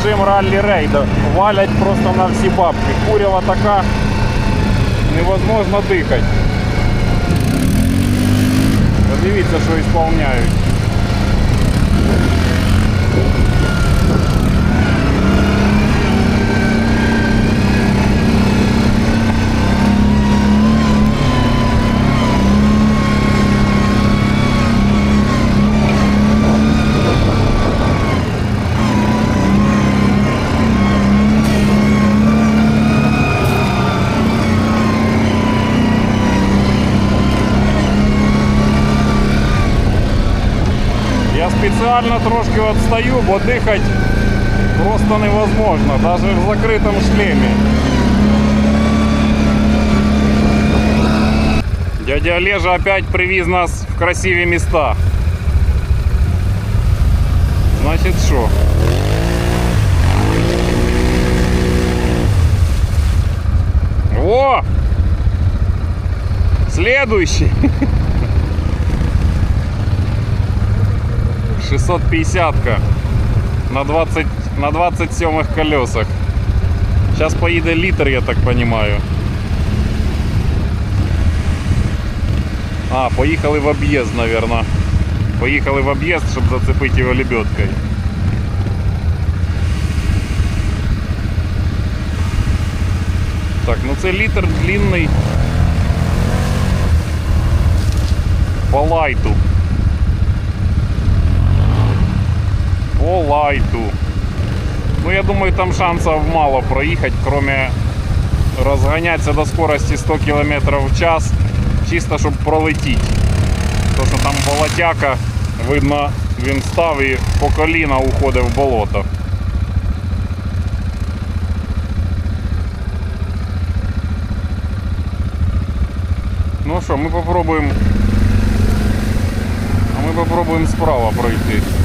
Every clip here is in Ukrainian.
почався якийсь, якийсь режим раллі-рейду. Валять просто на всі бабки. Курява така, невозможно дихати. Подивіться, що ісполняють. Я спеціально трошки відстаю, бо дихати просто невозможно, навіть в закритому шлемі. Дядя Олежа опять привіз нас в красиві міста. Значить що? О! Следующий. 650-ка на 20 на 27 колесах. Сейчас поїде літр, я так понимаю. А, поїхали в об'їзд, наверное. Поїхали в об'їзд, щоб зацепити його лебедкою. Так, ну це літр длинний по лайту. По лайту. Ну, я думаю, там шансов мало проехать, кроме разгоняться до скорости 100 км в час, чисто щоб пролетіть. Тому що там болотяка, видно, він став і по коліна уходив в болото. Ну що, ми попробуємо. А ми попробуємо справа пройти.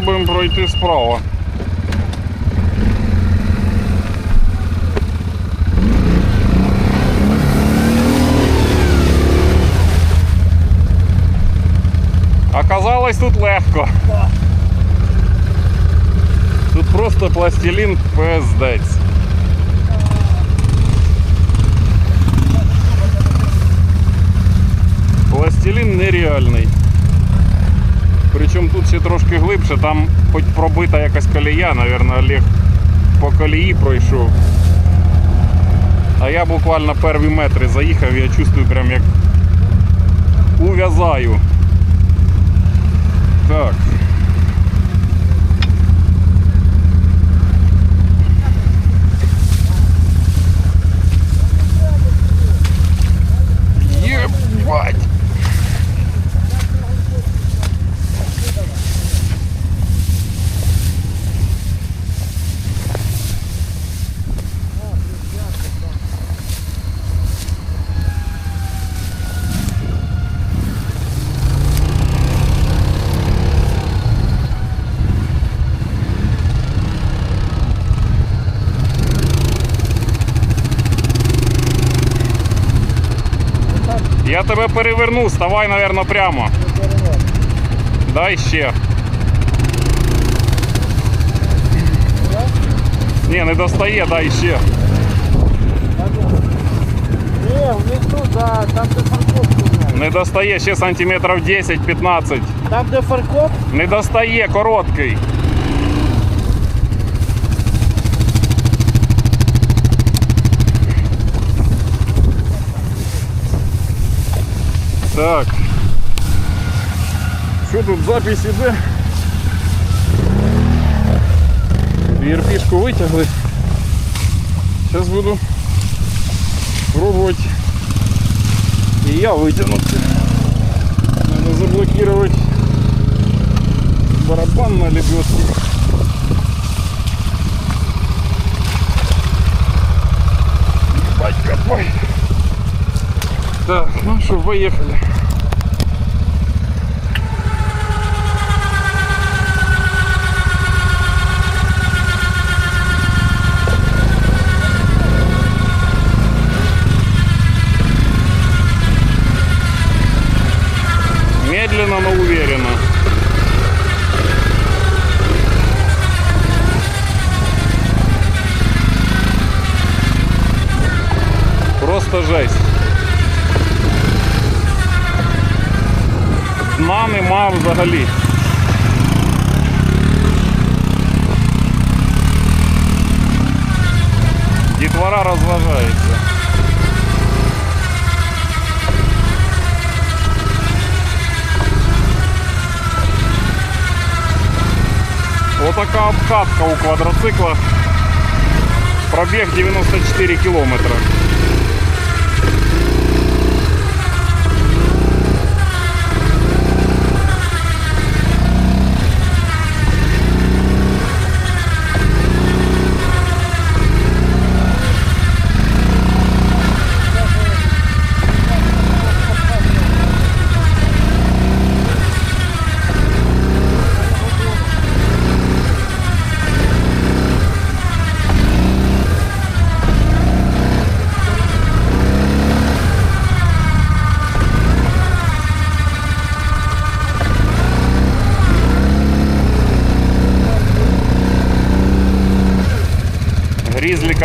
ми попробуємо пройти справа. Оказалось тут легко. Тут просто пластилін пиздець. Пластилін нереальний. Причому тут ще трошки глибше, там хоч пробита якась колія, мабуть, Олег по колії пройшов. А я буквально перві метри заїхав, я чувствую прям як ув'язаю. Так. тебе переверну, ставай, наверное, прямо. Дай ще. Ні, не достає, дай ще. Не, внизу, да, там де парковку. знаєш. Не достає ще сантиметрів 10-15. Там де фаркоп, Не достає, короткий. Так. Що тут запись іде? ERP-шку витягли. Зараз буду пробувати і я витягнути. Надо заблокировать барабан на лебедке. Батька мой. Так, ну что, поехали. нема взагалі. Дітвора розважається. Отака обкатка у квадроцикла. Пробіг 94 кілометри.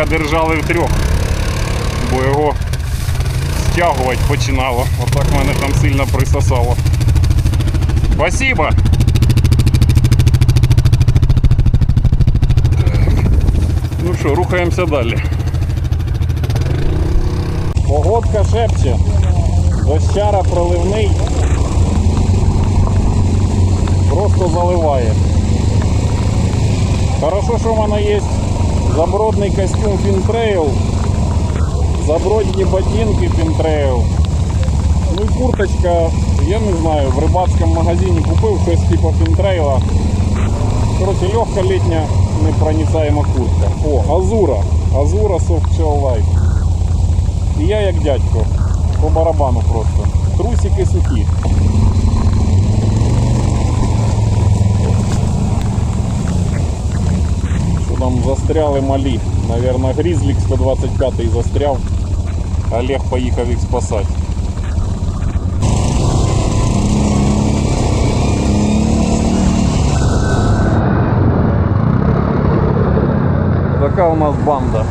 Держали в трьох, бо його стягувати починало. Отак мене там сильно присосало. Спасибо! Ну що, рухаємося далі. Погодка шепче. Дощара проливний. Просто заливає. Хорошо, що в мене є забродний костюм Фінтрейл, забродні ботинки Фінтрейл. Ну і курточка, я не знаю, в рибацькому магазині купив щось типу Фінтрейла. Коротше, легка літня непроницаема куртка. О, Азура. Азура Soft Shell Light. І я як дядько. По барабану просто. Трусики сухі. там застряли малі. Наверное, Грізлік 125 застряв. Олег поїхав їх спасати. Така у нас банда.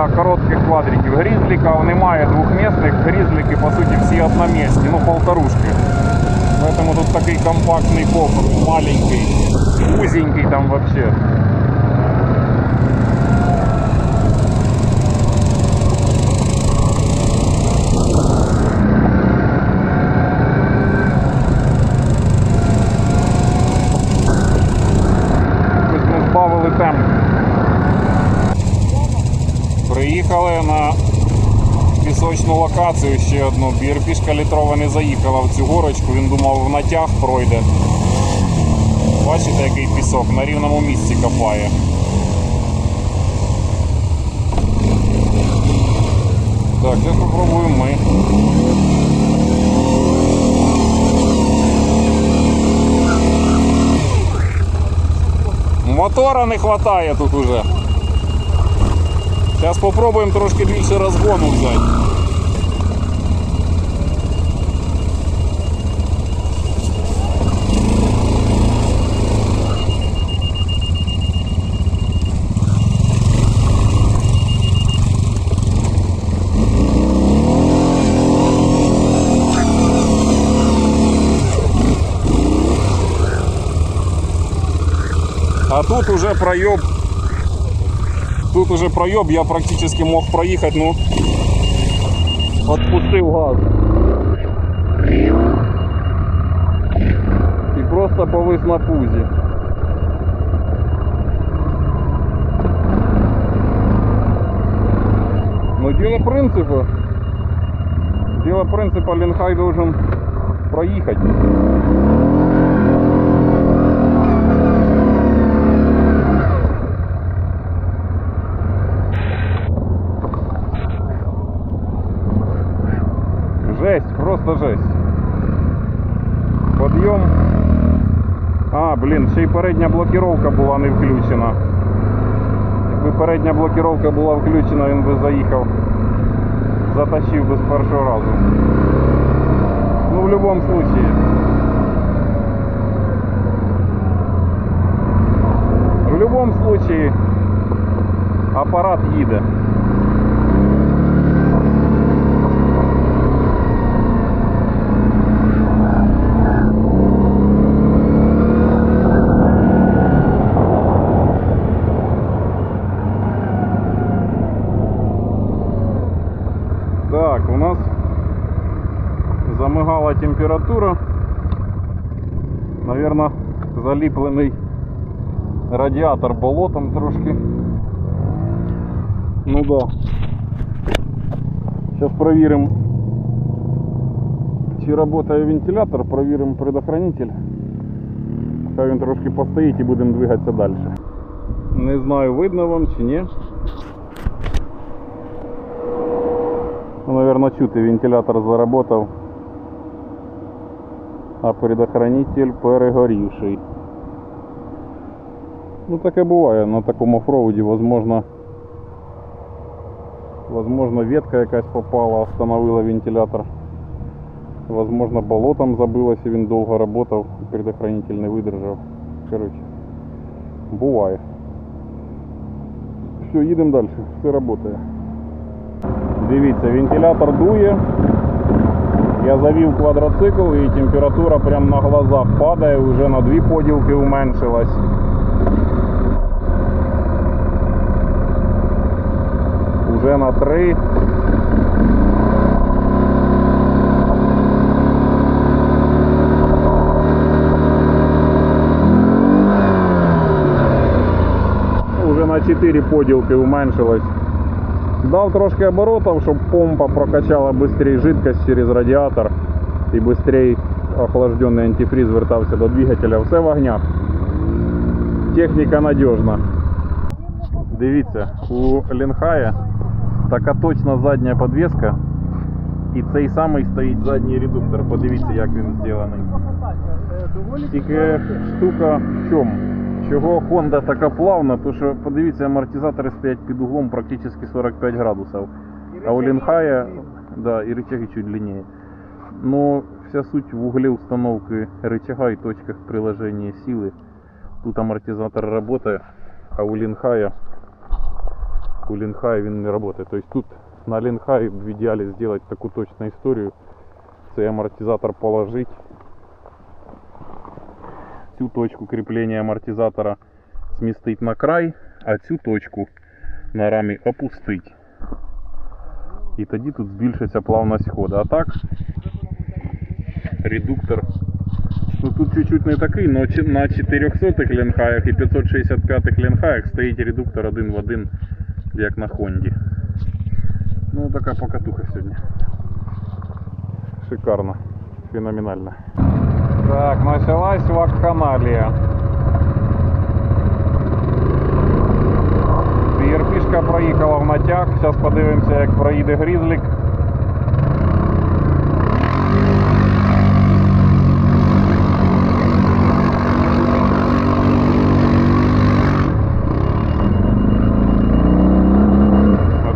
Для коротких квадриків. Грізліка немає двохмісних, грізліки по суті всі одномісні, ну полторушки. Поэтому тут такий компактний кофр, маленький, узенький там вообще. Ось ми збавили темп. Приїхали на пісочну локацію ще одну. Бірпішка літрова не заїхала в цю горочку, він думав в натяг пройде. Бачите, який пісок на рівному місці копає. Так, зараз спробуємо ми. Мотора не вистачає тут уже. Зараз спробуємо трошки більше розгону взяти. А тут уже проеб. Тут уже проеб, я практически мог проехать, ну отпустил газ. завис на пузі. Ну, дело принципа. Дело принципа, Ленхай должен проехать. Передня блокіровка була не включена. Якби передня блокіровка була включена, він би заїхав. Затащив би з першого разу. Ну, в будь-якому случае. В будь-якому случае апарат їде. температура. Наверно, заліплений радіатор болотом трошки. Ну да. Сейчас проверим, чи работає вентилятор, проверим предохранитель. Хай він трошки постоїть і будемо двигатися далі. Не знаю, видно вам чи ні. Ну, наверное, чути, вентилятор заработав. А предохранитель перегорівший. Ну таке буває на такому офроуді, возможно, возможно ветка якась попала, остановила вентилятор. Возможно, болотом забилось і він довго работав, предохранитель не видержав. Короче, буває. Все, їдемо далі, все працює. Дивіться, вентилятор дує. Я завів квадроцикл і температура прямо на глазах падає, вже на дві поділки уменшилась. Уже на три. Уже на 4 поділки уменшилась. Дав трошки оборотов, щоб помпа прокачала быстрее жидкость через радіатор і быстрее охлажденный антифриз вертався до двигателя. Все в огнях. Техніка надіжна. Дивіться, у Ленхая така точна задня подвеска. І цей самий стоїть задній редуктор. Подивіться, як він зроблений. Тільки штука в чому? Чого Honda така плавна, то що подивіться, амортизатори стоять під углом практично 45 градусів. А у Лінхая, да, и рычаги чуть длиннее. Но вся суть в угле установки рычага и точках приложения силы. Тут амортизатор работает, а у Линхая у Линхая він не работает. То есть тут на Линхай в идеале сделать такую точную историю. Цей амортизатор положить. Цю точку крепления амортизатора сместить на край, а цю точку на рамі опустить. І тоді тут збільшиться плавність ходу. А так, редуктор. Ну тут чуть-чуть не такий, но на 400 ленхаях і 565 ленхаях стоїть редуктор один в один, як на Хонді. Ну така покатуха сьогодні. Шикарно. Феноменально. Так, началась вакханалія. ЄРПішка проїхала в натяг. Зараз подивимося, як проїде грізлік.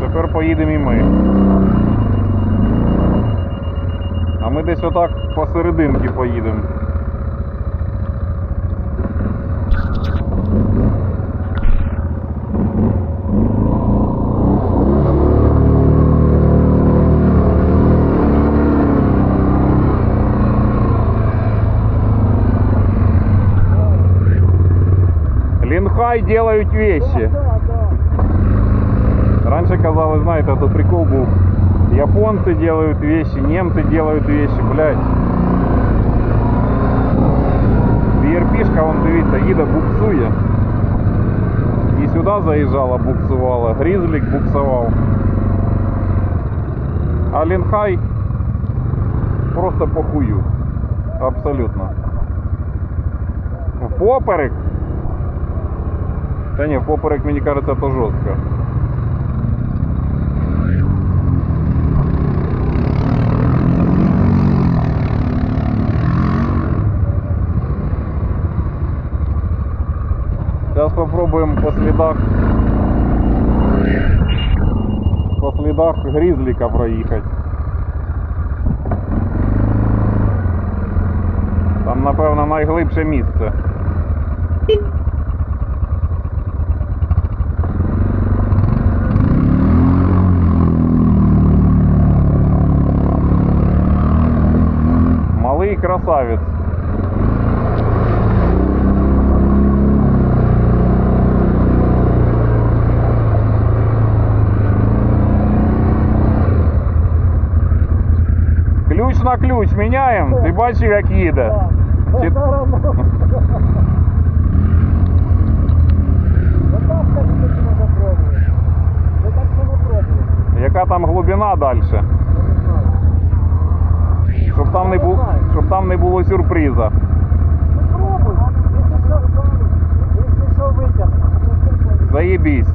Тепер поїдемо і ми. А ми десь отак посерединки поїдемо. Лінхай делають вещи. Да, да. Раньше казалось, знаете, это прикол был. Японцы делают вещи, немцы делают вещи, блядь. BRP їде, буксує. І сюди заїжджала, буксувала, грізлік буксував. А лінхай просто похую. Абсолютно. В поперек. Та ні, поперек, мені кажеться, то жорстко. Сейчас попробуем по следах по следах грізліка проїхати. Там, напевно, найглибше місце. Малий красавець. Ключ на ключ міняємо. Ти бачив, як їде. Чи- Яка там глибина далі? Щоб там не було, щоб там не було сюрприза. Заєбісь.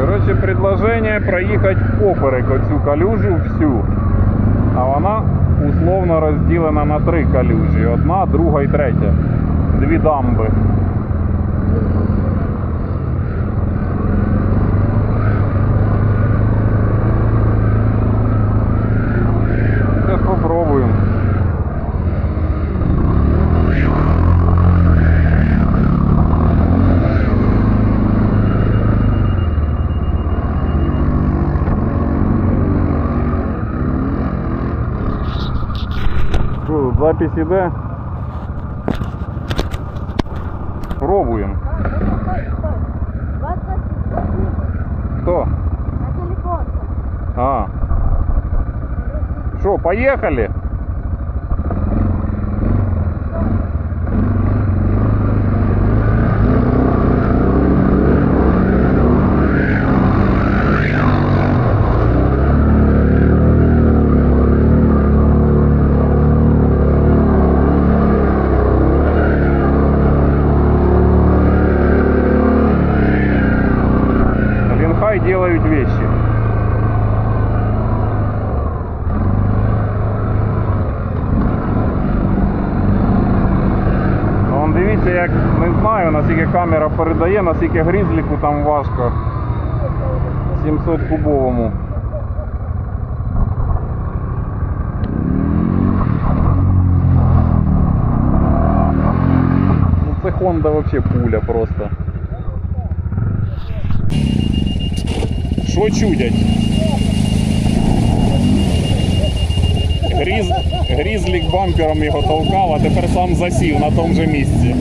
Короче, предложение проїхати поперек оцю калюжу всю. А вона Условно розділена на три калюжі. Одна, друга і третя. Дві дамби. запись іде? Пробуємо. Хто? На телефон. А. Що, поїхали? Дивіться, як не знаю, наскільки камера передає, наскільки грізліку там важко. 700 кубовому. Ну це Honda вообще пуля просто. Що чудять? Гріз... Грізлік бампером його толкав, а тепер сам засів на тому же місці.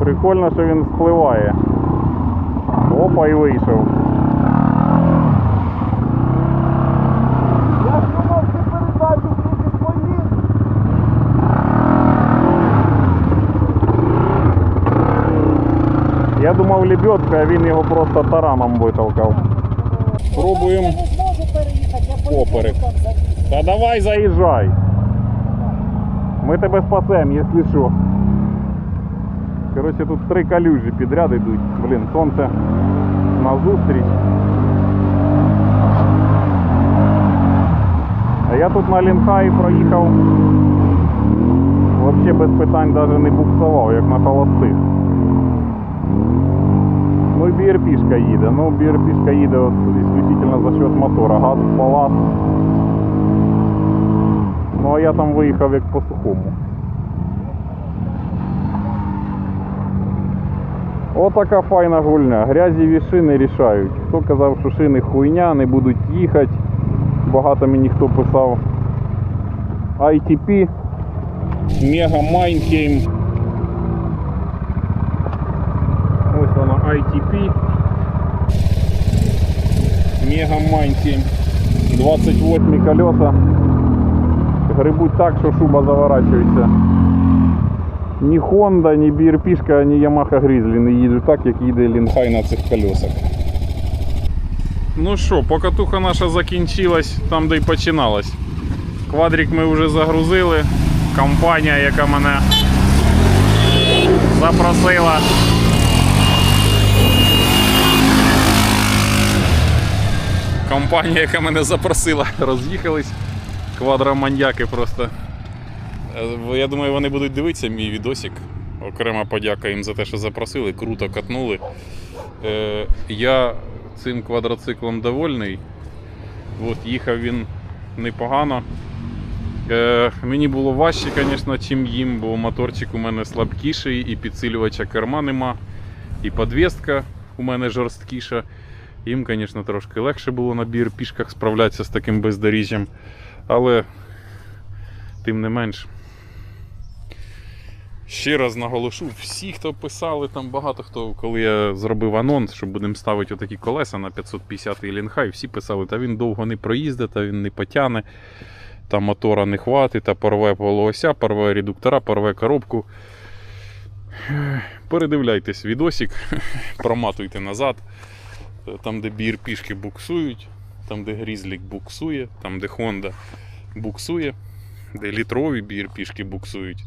Прикольно, що він спливає. Опа і вийшов. Я ж думав, ти передачу трохи поїдеш. Я думав лебедка, а він його просто тараном витолкав. Пробуємо Я не зможу переїхати, я Поперек. там за- Та давай заїжджай. Ми тебе спасемо, якщо що. Коротше, тут три калюжі підряд йдуть. Блін, сонце назустріч. А я тут на Лінхаї проїхав. Взагалі без питань навіть не буксував, як на холостих. Ну і BRP-шка їде. Ну, BRP-шка їде от за счет мотора. Газ палас. Ну а я там виїхав як по сухому. Отака файна гульня. Грязіві шини рішають. Хто казав, що шини хуйня, не будуть їхати. Багато мені хто писав. ITP. Мега Майнхейм. Ось вона ITP. Мега Майнхейм. 28 колеса. Грибуть так, що шуба заворачується. Ні Honda, ні BRP, ні Yamaha Grizzly не їдуть так, як їде Лінхай на цих колесах. Ну що, покатуха наша закінчилась там, де й починалась. Квадрик ми вже загрузили. Компанія, яка мене запросила. Компанія, яка мене запросила, роз'їхались. Квадроманьяки просто. Я думаю, вони будуть дивитися мій відосик. Окрема подяка їм за те, що запросили, круто катнули. Е, я цим квадроциклом довольний. От, їхав він непогано. Е, мені було важче, звісно, чим їм, бо моторчик у мене слабкіший, і підсилювача керма нема, і підвістка у мене жорсткіша. Їм, звісно, трошки легше було на пішках справлятися з таким бездоріжжям. Але тим не менш. Ще раз наголошу, всі, хто писали, там багато хто, коли я зробив анонс, що будемо ставити отакі колеса на 550 Лінхай, всі писали, та він довго не проїздить, та він не потягне, та мотора не хватить, та порве полуося, порве редуктора, порве коробку. Передивляйтесь відосик, проматуйте назад. Там, де BRP-шки буксують, там, де Grizzly буксує, там, де Honda буксує, де літрові BRP-шки буксують.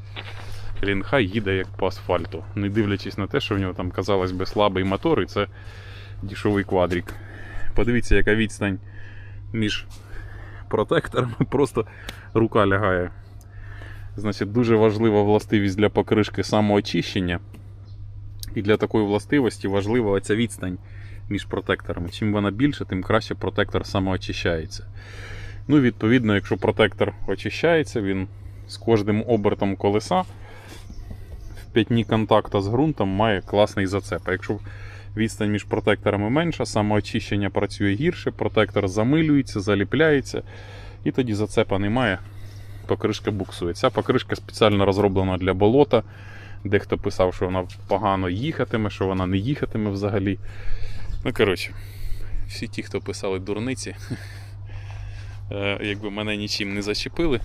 Лінхай їде як по асфальту, не дивлячись на те, що в нього там, казалось би, слабий мотор, і це дішовий квадрик. Подивіться, яка відстань між протекторами, просто рука лягає. Значить, дуже важлива властивість для покришки самоочищення. І для такої властивості важлива оця відстань між протекторами. Чим вона більше, тим краще протектор самоочищається. Ну, відповідно, якщо протектор очищається, він з кожним обертом колеса п'ятні контакта з ґрунтом має класний зацеп. А якщо відстань між протекторами менша, самоочищення працює гірше, протектор замилюється, заліпляється, і тоді зацепа немає. Покришка буксує. Ця покришка спеціально розроблена для болота. Дехто писав, що вона погано їхатиме, що вона не їхатиме взагалі. Ну, коротше, всі ті, хто писали дурниці, е, якби мене нічим не зачепили.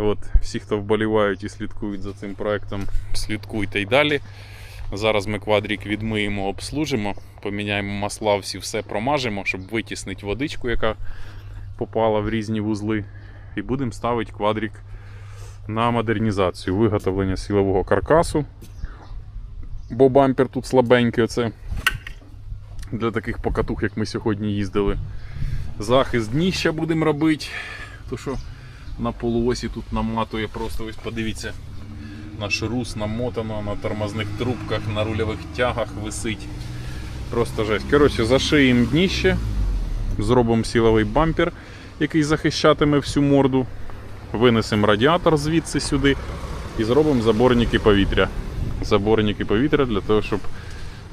От, всі, хто вболівають і слідкують за цим проектом, слідкуйте й далі. Зараз ми квадрік відмиємо, обслужимо, поміняємо масла, всі все промажемо, щоб витіснити водичку, яка попала в різні вузли. І будемо ставити квадрік на модернізацію, виготовлення силового каркасу. Бо бампер тут слабенький. Оце для таких покатух, як ми сьогодні їздили. Захист дніща будемо робити. То що на полуосі тут наматує просто ось подивіться. Наш рус намотано на тормозних трубках, на рульових тягах висить. Просто жесть. Коротше, зашиємо дніще, зробимо силовий бампер, який захищатиме всю морду. Винесемо радіатор звідси сюди і зробимо заборники повітря. Заборники повітря для того, щоб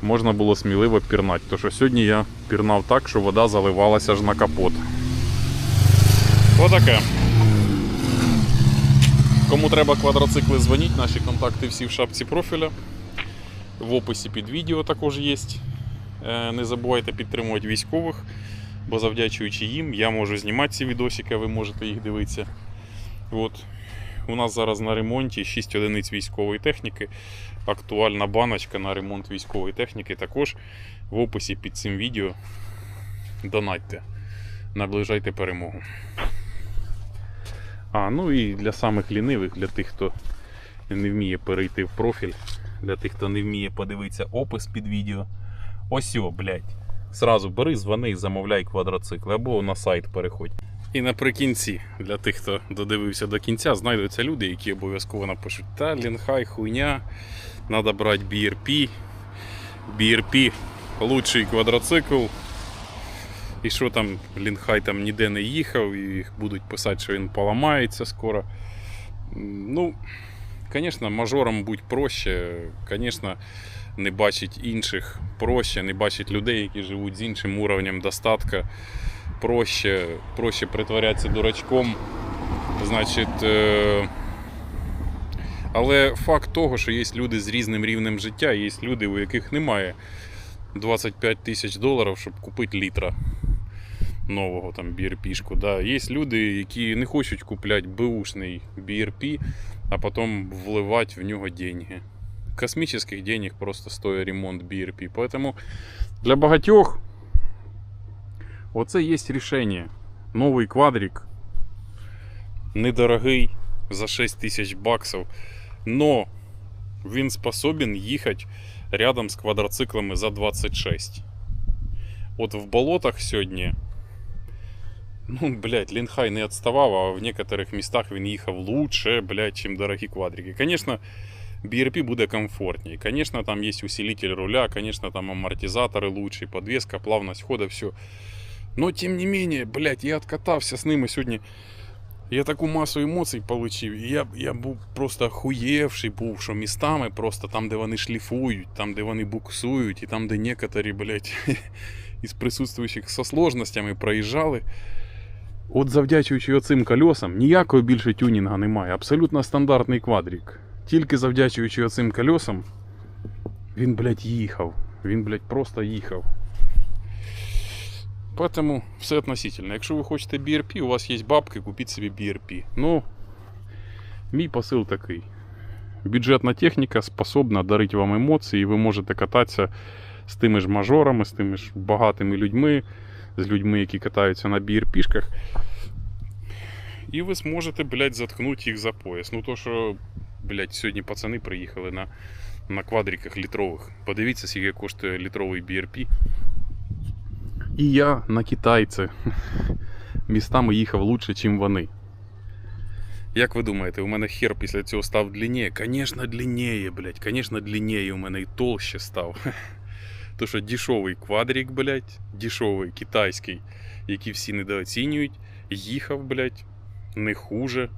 можна було сміливо пірнати. Тому що сьогодні я пірнав так, що вода заливалася аж на капот. Отаке. Кому треба квадроцикли, дзвоніть, наші контакти всі в шапці профіля. В описі під відео також є. Е, Не забувайте підтримувати військових, бо завдячуючи їм, я можу знімати ці відосики, ви можете їх дивитися. От. У нас зараз на ремонті 6 одиниць військової техніки. Актуальна баночка на ремонт військової техніки. Також в описі під цим відео донатьте. Наближайте перемогу. А, ну і для самих лінивих, для тих, хто не вміє перейти в профіль, для тих, хто не вміє подивитися опис під відео. Ось о, блядь. Сразу бери, звони і замовляй квадроцикли або на сайт переходь. І наприкінці, для тих, хто додивився до кінця, знайдуться люди, які обов'язково напишуть: та лінхай, хуйня, треба брати BRP. BRP лучший квадроцикл. І що там, Лінхай там ніде не їхав, і їх будуть писати, що він поламається скоро. Ну, звісно, мажорам будь проще. Звісно, не бачить інших проще, не бачить людей, які живуть з іншим уровнем достатка. Проще, проще притворятися дурачком. Значить. Е... Але факт того, що є люди з різним рівнем життя, є люди, у яких немає 25 тисяч доларів, щоб купити літра нового там BRP-шку. Да. Є люди, які не хочуть купляти беушний BRP, а потім вливати в нього деньги. Космических денег просто стоїть ремонт BRP. Поэтому для багатьох оце є рішення. Новий квадрик, недорогий, за 6 тисяч баксів, но він способен їхати рядом з квадроциклами за 26. От в болотах сьогодні. Ну, блядь, Лінхай не відставав, а в некоторих містах він їхав лучше, блядь, чим дорогі квадрики. Конечно, BRP буде комфортнее. Конечно, там есть усилитель руля, конечно, там амортизаторы лучше, подвеска, плавность хода, все. Но, тем не менее, блядь, я откатався з ними сьогодні. Я таку масу емоцій отримав, і я, я був просто охуєвший був, що містами просто там, де вони шліфують, там, де вони буксують, і там, де некоторі, блядь, із присутствуючих со сложностями проїжджали. От завдячуючи оцим колесам, ніякого більше тюнінга немає. Абсолютно стандартний квадрик. Тільки завдячуючи оцим колесам, він, блядь, їхав. Він, блядь, просто їхав. Поэтому все относительно. Якщо ви хочете BRP, у вас є бабки, купіть собі BRP. Ну, мій посил такий. Бюджетна техніка способна дарити вам емоції, і ви можете кататися з тими ж мажорами, з тими ж багатими людьми, з людьми, які катаються на BRP-шках. І ви зможете, блядь, заткнути їх за пояс. Ну то, що, блядь, сьогодні пацани приїхали на, на квадриках літрових. Подивіться, скільки коштує літровий BRP. І я на китайці містами їхав лучше, ніж вони. Як ви думаєте, у мене хер після цього став длиннее? Конечно, длиннее, блядь. Конечно, длиннее у мене і толще став. То що дешевий квадрик, блядь, дешевий китайський, який всі недооцінюють, їхав, блядь, не хуже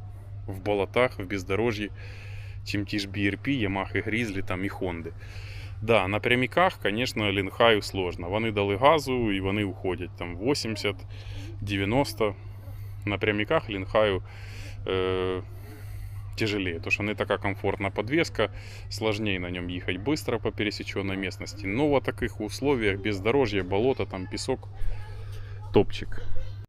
в болотах, в бездорожжі, чим ті ж BRP, Yamaha Grizzly там і Honda. Да, на прямиках, конечно, Лінхаю сложно. Вони дали газу і вони уходять там 80, 90. На прямиках Лінхаю э, тяжелее, потому что не такая комфортная подвеска, сложнее на нем ехать быстро по пересеченной местности. Но в таких условиях, бездорожье, болото, там песок, топчик.